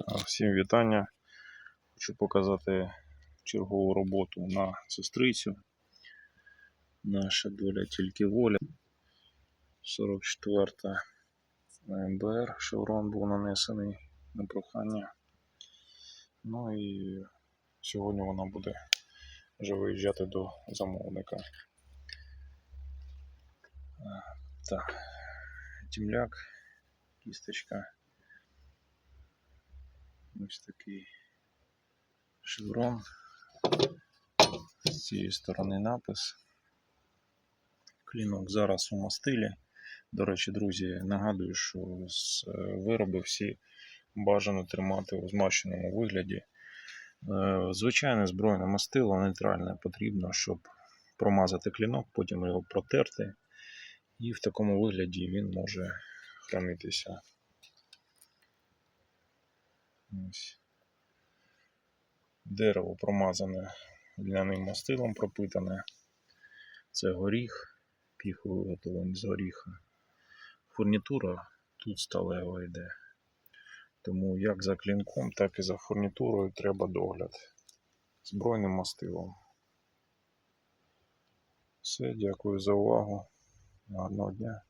Всім вітання. Хочу показати чергову роботу на сестрицю. Наша доля тільки воля. 44 МБР шеврон був нанесений на прохання. Ну і сьогодні вона буде вже виїжджати до замовника. Так, тімляк, кісточка. Ось такий шеврон. З цієї сторони напис. Клінок зараз у мастилі. До речі, друзі, нагадую, що з е, вироби всі бажано тримати у змащеному вигляді. Е, Звичайне збройне мастило нейтральне потрібно, щоб промазати клінок, потім його протерти. І в такому вигляді він може хранитися. Ось. Дерево промазане льняним мастилом пропитане. Це горіх, піх виготовлений з горіха. Фурнітура тут сталева йде. Тому як за клінком, так і за фурнітурою треба догляд. Збройним мастилом. Все, дякую за увагу. Гарного дня.